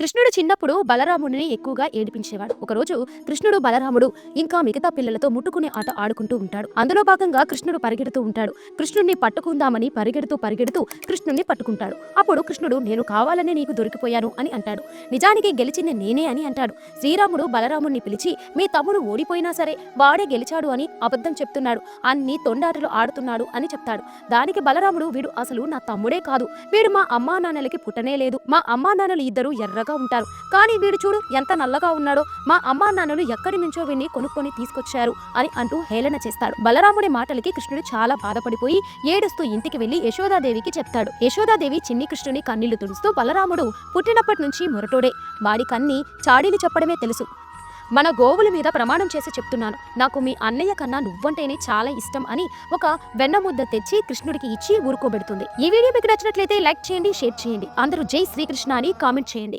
కృష్ణుడు చిన్నప్పుడు బలరాముడిని ఎక్కువగా ఏడిపించేవాడు. ఒకరోజు కృష్ణుడు బలరాముడు ఇంకా మిగతా పిల్లలతో ముట్టుకునే ఆట ఆడుకుంటూ ఉంటాడు. అందులో భాగంగా కృష్ణుడు పరిగెడుతూ ఉంటాడు. కృష్ణుడిని పట్టుకుందామని పరిగెడుతూ పరిగెడుతూ కృష్ణుడిని పట్టుకుంటాడు. అప్పుడు కృష్ణుడు నేను కావాలని నీకు దొరికిపోయాను అని అంటాడు. నిజానికి గెలిచింది నేనే అని అంటాడు. శ్రీరాముడు బలరాముడిని పిలిచి మీ తమ్ముడు ఓడిపోయినా సరే వాడే గెలిచాడు అని అబద్ధం చెప్తున్నాడు. అన్ని తొండాటలు ఆడుతున్నాడు అని చెప్తాడు. దానికి బలరాముడు వీడు అసలు నా తమ్ముడే కాదు. వీడు మా అమ్మా నాన్నలకి పుట్టనే లేదు. మా అమ్మా నాన్నలు ఇద్దరు ఎర్రగా ఉంటారు. కానీ వీడు చూడు ఎంత నల్లగా ఉన్నాడో. మా అమ్మా నాన్నలు ఎక్కడి నుంచో విని కొనుక్కొని తీసుకొచ్చారు అని అంటూ హేళన చేస్తాడు. బలరాముడి మాటలకి కృష్ణుడు చాలా బాధపడిపోయి ఏడుస్తూ ఇంటికి వెళ్ళి యశోదాదేవికి చెప్తాడు. యశోదాదేవి చిన్ని కృష్ణుని కన్నీళ్ళు తుడుస్తూ బలరాముడు పుట్టినప్పటి నుంచి మొరటోడే. వాడి కన్ని చాడీలు చెప్పడమే తెలుసు. మన గోవుల మీద ప్రమాణం చేసి చెప్తున్నాను. నాకు మీ అన్నయ్య కన్నా నువ్వంటేనే చాలా ఇష్టం అని ఒక వెన్న ముద్ద తెచ్చి కృష్ణుడికి ఇచ్చి ఊరుకోబెడుతుంది. ఈ వీడియో మీకు నచ్చినట్లయితే లైక్ చేయండి షేర్ చేయండి. అందరూ జై శ్రీకృష్ణ అని కామెంట్ చేయండి.